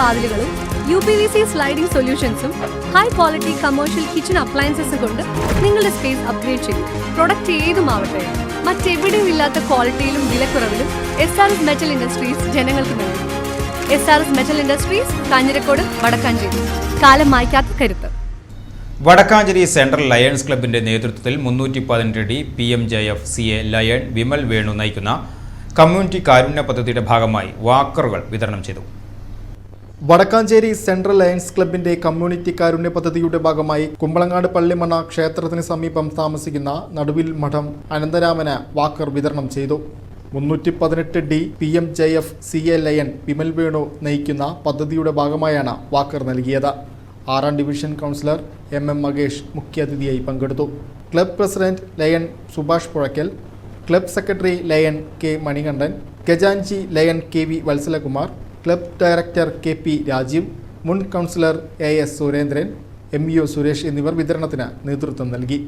വാതിലുകളും U P V C sliding സൊല്യൂഷൻസും high quality commercial kitchen appliances കൊണ്ട് നിങ്ങളുടെ space upgrade ചെയ്യും പ്രൊഡക്റ്റ് ഏതുമാവട്ടെ മറ്റെവിടെയും ഇല്ലാത്ത ക്വാളിറ്റിയിലും വിലക്കുറവിലും S R S metal industries ജനങ്ങൾക്ക് നൽകും. S R S metal industries Kanjirakode Vadakkanchery. കാലം മായ്ക്കാത്ത കരുത്ത്. വടക്കാഞ്ചേരി സെൻട്രൽ ലയൺസ് ക്ലബിന്റെ നേതൃത്വത്തിൽ മുന്നൂറ്റി പതിനെട്ട് D P M J F C A lion Vimal Venu നയിക്കുന്ന കമ്മ്യൂണിറ്റി കാരുണ്യ പദ്ധതിയുടെ ഭാഗമായി വാക്കറുകൾ വിതരണം ചെയ്തു. വടക്കാഞ്ചേരി സെൻട്രൽ ലയൺസ് ക്ലബിന്റെ കമ്മ്യൂണിറ്റി കാരുണ്യ പദ്ധതിയുടെ ഭാഗമായി കുമ്പളങ്ങാട് പള്ളിമണ്ണ ക്ഷേത്രത്തിന് സമീപം താമസിക്കുന്ന നടുവിൽ മഠം അനന്തരാമന് വാക്കർ വിതരണം ചെയ്തു. മുന്നൂറ്റി പതിനെട്ട് D P M J F C A lion Vimal Venu നയിക്കുന്ന പദ്ധതിയുടെ ഭാഗമായാണ് വാക്കർ നൽകിയത്. ആറാം division councillor M M Mahesh മുഖ്യാതിഥിയായി പങ്കെടുത്തു. Club president lion Subhash Puzhakkal club secretary lion K Manikandan ഖജാൻജി lion K V Vatsalakumar club director K P Rajeev മുൻ councillor A S Surendran M U Suresh എന്നിവർ വിതരണത്തിന് നേതൃത്വം നൽകി.